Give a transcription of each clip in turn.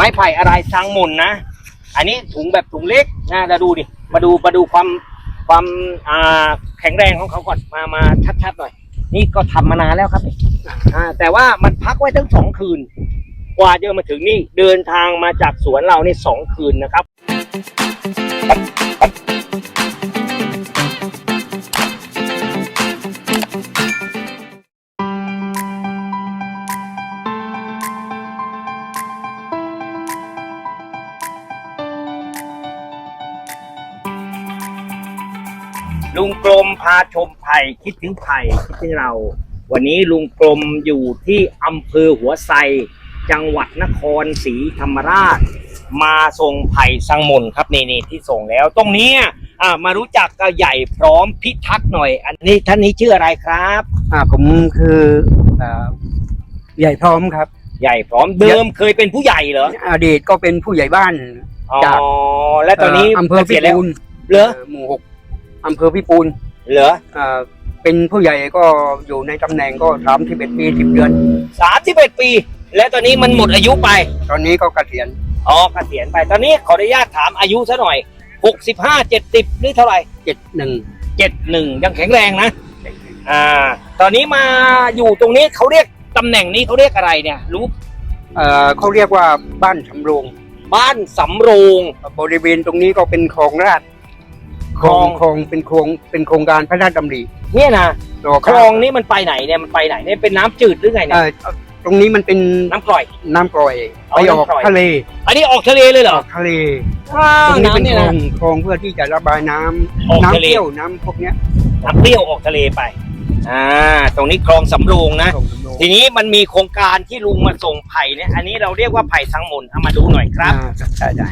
ไม้ไผ่อะไรซังหมุนนะ อันนี้ถุงแบบถุงเล็กนะเราดูดิมาดูมาดูความความอ่าแข็งแรงของเขาก่อนมามาชัดๆหน่อย นี่ก็ทำมานานแล้วครับอ่าแต่ว่ามันพักไว้ทั้งสองคืน กว่าจะมาถึงนี่เดินทางมาจากสวนเราในสองคืนนะครับ ลุงกลมพาชมไผ่คิดถึงไผ่คิดถึงเรา วันนี้ลุงกลมอยู่ที่อำเภอหัวไซจังหวัดนครศรีธรรมราช มาส่งไผ่สังมนครับนี่นี่ที่ส่งแล้ว ตรงนี้อ่ามารู้จักกับใหญ่พร้อมพิทักษ์หน่อย อันนี้ท่านนี้ชื่ออะไรครับ อ่าผมคืออ่าใหญ่พร้อมครับ ใหญ่พร้อมเดิมเคยเป็นผู้ใหญ่เหรออดีตก็เป็นผู้ใหญ่บ้านอ๋อจากและตอนนี้เอำเภอเกษีพิยณแล้วปูนเหรอ หมู่หก อำเภอพิปูนเหรออ่าเป็นผู้ใหญ่ก็อยู่ในตำแหน่งก็สามสิบเอ็ดปีสิบเดือน สามสิบเอ็ดปี และตอนนี้มันหมดอายุไปตอนนี้ก็เกษียณอ๋อเกษียณไปตอนนี้ขออนุญาตถามอายุซะหน่อยหกสิบห้าเจ็ดสิบหรือเท่าไหร่เจ็ดหนึ่งเจ็ดหนึ่งยังแข็งแรงนะอ่า ตอนนี้มาอยู่ตรงนี้เขาเรียกตำแหน่งนี้เขาเรียกอะไรเนี่ย รู้เอ่อเขาเรียกว่าบ้านสำโรงบ้านสำโรงบริเวณตรงนี้ก็เป็นคลองราช คลองคลองคลองเป็นโครงเป็นโครงการพระราชดำริเนี่ยนะรอคลองนี้มันไปไหนเนี่ยมันไปไหนเนี่ยเป็นน้ำจืดหรือไงเนี่เอ่ยอตรงนี้มันเป็นน้ำกร่อย น้ำกร่อยอ๋อไปออกน้ำกร่อยทะเล อันนี้ออกทะเลเลยเหรอทะเลว้าตวรงนี้เป็นน้ำเนี่ยคลอนะงคลองเพื่อที่จะระบายน้ำออกน้ำทะเลเปรี้ยวน้ำพวกเนี้ยน้ำเปรี้ยวออกทะเลไปอ่าตรงนี้คลองสำโรงนะของสำโรงทีนี้มันมีโครงการที่ลุงมาส่งไผ่เนี่ยอันนี้เราเรียกว่าไผ่สังมนเอามาดูหน่อยครับอ่าใช่ใช่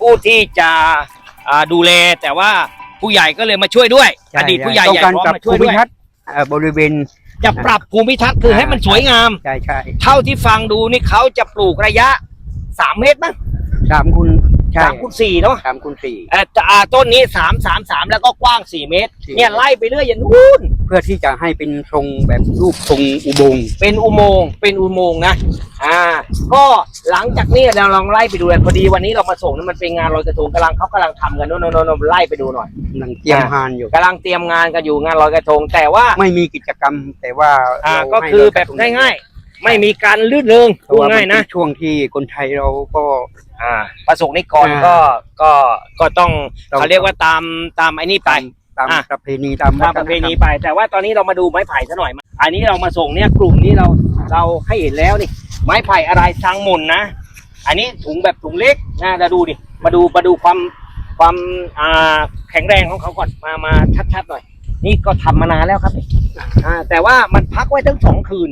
ผู้ที่จะอ่าดูแลแต่ว่า ผู้ใหญ่ก็เลยมาช่วยด้วยใช่อดีตผู้ใหญ่ต้อใหญ่งการพร้อมปรับมาช่ภูวยมิด้วยทัศน์เอ่อบริเวณจะปรับภูมิทัศน์คือให้มันสวยงามใช่ใช่เท่าที่ฟังดูนี่เขาจะปลูกระยะสามเมตรมั้งสามคูณใช่สามคูณสี่เนาะสามคูณสี่เอ่อจะอ่าต้นนี้สามสามสามแล้วก็กว้างสี่เมตรสี่เนี่ยไล่ไปเรื่อยอย่างนู้นเพื่อที่จะให้เป็นทรงแบบรูปทรงอุโมงค์เป็นอุโมงค์เป็นอุโมงค์นะ อ่า ก็หลังจากนี้เราลองไล่ไปดูเลยพอดีวันนี้เรามาส่งนี่มันเป็นงานลอยกระทงกำลังเขากำลังทำกันโน่นโน่นโน่นไล่ไปดูหน่อยกำลังเตรียมอ่างานอยู่กำลังเตรียมงานกันอยู่งานลอยกระทง แต่ว่าไม่มีกิจกรรมแต่ว่าอ่าเราก็ให้คือเราแบบตรงนี้ง่ายๆ ไม่มีการลื่นเริงเพพูราะดว่ามันง่ายเป็นะนช่วงที่คนไทยเราก็อ่าประสงค์นิกรอ่าก็ก็ก็ต้องต้องเขาเรียกว่าตามตามไอ้นี่ไป ตามตามอะ ประเพณีตามตามประเพณีไป แต่ว่าตอนนี้เรามาดูไม้ไผ่ซะหน่อย อันนี้เรามาส่งเนี่ยกลุ่มนี้เราเราให้เห็นแล้วนี่ ไม้ไผ่อะไรซังหมุนนะ อันนี้ถุงแบบถุงเล็กนะเราดูดิมาดูมาดูความความอ่าแข็งแรงของเขาก่อนมามาชัดๆหน่อย นี่ก็ทำมานานแล้วครับอ่าแต่ว่ามันพักไว้ทั้งสองคืน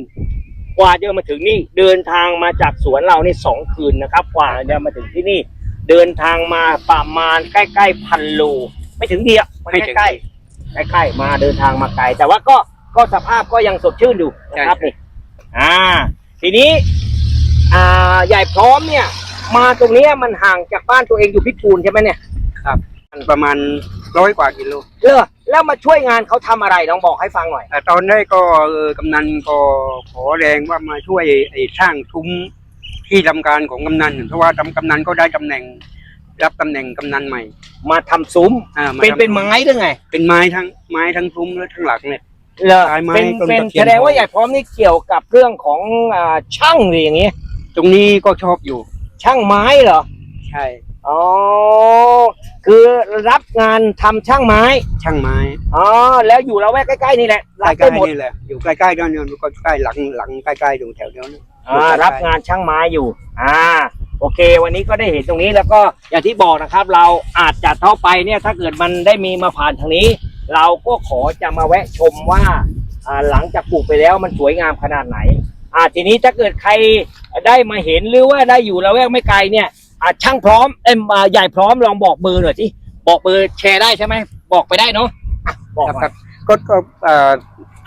กว่าจะมาถึงนี่เดินทางมาจากสวนเรานี่สองคืนนะครับ กว่าจะมาถึงที่นี่ เดินทางมาประมาณใกล้ๆพันโล ไม่ถึงเดียวมันไม่ถึง ใกล้ๆใกล้ๆมาเดินทางมาไกลแต่ว่าก็ก็สภาพก็ยังสดชื่นอยู่นะครับนี่อ่า ทีนี้ อ่าใหญ่พร้อมเนี่ย มาตรงเนี้ยมันห่างจากบ้านตัวเองอยู่พิจูนใช่ไหมเนี่ยประมาณร้อยกว่ากิโลเออแล้วมาช่วยงานเขาทำอะไรลองบอกให้ฟังหน่อย แต่ตอนแรกก็เออกำนันก็ขอแรงว่ามาช่วยไอ้สร้างซุ้มที่ทำการของกำนันเพราะว่าทำกำนันก็ได้ตำแหน่ง รับตำแหน่งกำนันใหม่ มาทำซุ้ม อ่ามาเป็นทำเป็นไม้หรือไงเป็นไม้ทั้งไม้ทั้งซุ้มและทั้งหลักเนี่ย เหรอไม้ไม้เป็นต้นเป็นตะเคียน แสดงว่าทองใหญ่พร้อมนี่เกี่ยวกับเรื่องของอ่าช่างหรืออย่างงี้ตรงนี้ก็ชอบอยู่ ช่างไม้เหรอใช่ อ๋อคือรับงานทำช่างไม้ช่างไม้อ๋อแล้วอยู่ละแวกใกล้ๆนี่แหละใกรับล้ได้หมดๆนี่แหละอยู่ใกล้ๆนั่นเนี่ยก็ใกล้หลังหลังใกล้ๆตรงแถวเนี้ยนะอ่ารับงานช่างไม้อยู่ อ่า โอเค วันนี้ก็ได้เห็นตรงนี้แล้วก็อย่างที่บอกนะครับ เราอาจจะเข้าไปเนี่ยถ้าเกิดมันได้มีมาผ่านทางนี้ เราก็ขอจะมาแวะชมว่าอ่าหลังจากปลูกไปแล้วมันสวยงามขนาดไหนอ่าทีนี้ถ้าเกิดใครได้มาเห็นหรือว่าได้อยู่ละแวกไม่ไกลเนี่ยอ่าช่างพร้อมเอ็มอ่าใหญ่พร้อมลองบอกเบอร์หน่อยสิบอกเบอร์แชร์ได้ใช่ไหมบอกไปได้เนาะอะบอกครับหคน่รัอบยก็ก็เอ่อ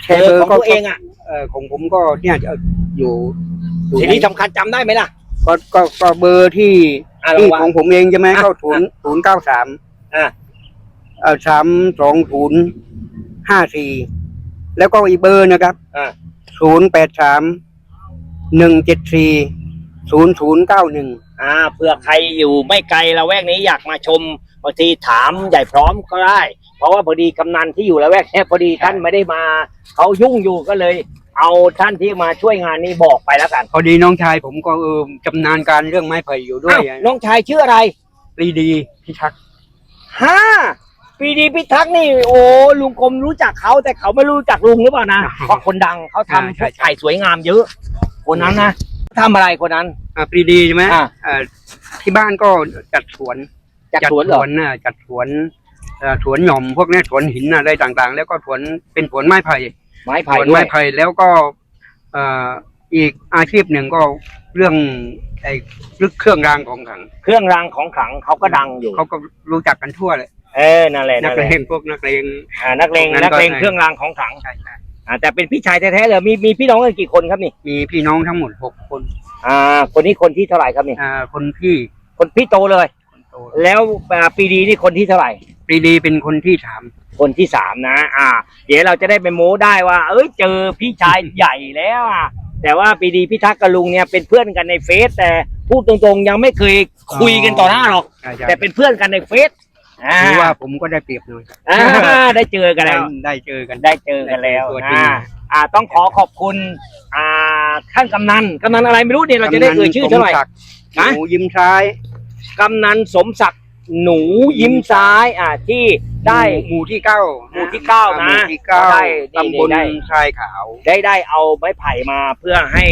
แชเบร์อเบอร์ร์ของก็ตัวเองอะเอ่อของผมก็เนี่ยจะอยู่อยู่ทีนี้สำคัญจำได้ไหมล่ะ ก็ก็ก็เบอร์ที่อ่าลอที่งวาของงผมเองใช่ไหมอะ เข้าศูนย์ศูนย์เก้าสามอะเอ่อสามสองศูนย์ห้าสี่แล้วก็อีกเบอร์นะครับอ่าศูนย์แปดสามหนึ่งเจ็ดสี่ศูนย์ศูนย์เก้าหนึ่งอ่าเผื่อใครอยู่ไม่ไกลละแวกนี้อยากมาชมบางทีถามใหญ่พร้อมก็ได้ เพราะว่าพอดีกำนันที่อยู่ละแวกเนี้ยพอดีท่านไม่ได้มาเขายุ่งอยู่ก็เลย เอาท่านที่มาช่วยงานนี้บอกไปแล้วกันพอดีน้องชายผมก็เออจำนาญการเรื่องไม้ไผ่อยู่ด้วยอ้าวน้องชายชื่ออะไรปรีดีพิทักษ์ฮ่าปีดีพิทักษ์นี่โอ้ลุงกรมรู้จักเขาแต่เขาไม่รู้จักลุงหรือเปล่านะเพราะคนดังเขาทำไข่สวยงามเยอะ คนนั้นนะทำอะไรคนนั้น อ่าปรีดีใช่ไหมอ่า อ่าที่บ้านก็จัดสวนจากสวนเหรอน่ะจัดสวนเอ่อสวนหย่อมพวกเนี้ยสวนหินอะไรต่างๆ แล้วก็สวนเป็นสวนไม้ไผ่ ไม้สไผ่วนด้วไม้ยไผ่แล้วก็เอ่ออีกอาชีพหนึ่งก็เรื่องไอ้ลึกเครื่องรางของขลังเครื่องรางของขลังเขาก็ดังอยู่เขาก็รู้จักกันทั่วเลยเออนั่นแหละนันั่กนแหเลละงพวกนักเลง อ่านักเลงพวกนั้นนักเลงก็ เครื่องรางของขลังใช่ใช่อ่าแต่เป็นพี่ชายแท้ๆเลยมีมีพี่น้องกันกี่คนครับนี่มีพี่น้องทั้งหมดหกคนอ่า คนนี้คนที่เท่าไหร่ครับนี่อ่าคนพี่คนพี่โตเลย คนโตแล้วอ่าปีดีนี่คนที่เท่าไหร่ ปรีดีเป็นคนที่สามคนที่สามนะ อ่า เดี๋ยวเราจะได้ไปโม้ได้ว่า เอ้ยเจอพี่ชายใหญ่แล้วอะ แต่ว่าปีดีพี่ทักษ์กับลุงเนี่ยเป็นเพื่อนกันในเฟซแต่พูดตรงๆ ยังไม่เคยคุยกันต่อหน้าหรอก ใช่ใช่แต่เป็นเพื่อนกันในเฟซอ่าถือว่าผมก็ได้เปรียบหน่อยอ่าได้เจอกันแล้ว ได้เจอกัน ได้เจอกันแล้วตัวจริง อ่าอ่า ต้องขอขอบคุณ อ่า ท่านกำนัน กำนันอะไรไม่รู้เดี๋ยวเราจะได้เอ่ยชื่อเท่าไหร่ กำนันสมศักดิ์ฮะหนูยิ้มซ้าย กำนันสมศักดิ์ หนูยิ้มซ้ายอ่าที่ได้หมู่ที่เก้าหมู่ที่เก้านะหมู่ที่เก้าได้ได้ตำบลได้ทรายขาว ได้ได้เอาไม้ไผ่มาเพื่อให้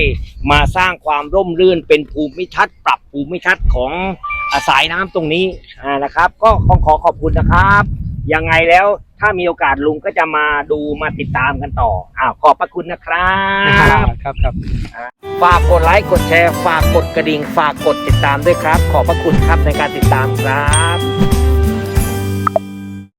มาสร้างความร่มรื่นเป็นภูมิทัศน์ปรับภูมิทัศน์ของอาสายน้ำตรงนี้อ่านะครับ ก็ขอขอขอบคุณนะครับ ยังไงแล้วถ้ามีโอกาสลุงก็จะมาดูมาติดตามกันต่ออ้าวขอบพระคุณนะครับ ครับครับฝากกดไลค์กดแชร์ ฝากกดกระดิ่ง ฝากกดติดตามด้วยครับ ขอบพระคุณครับในการติดตามครับ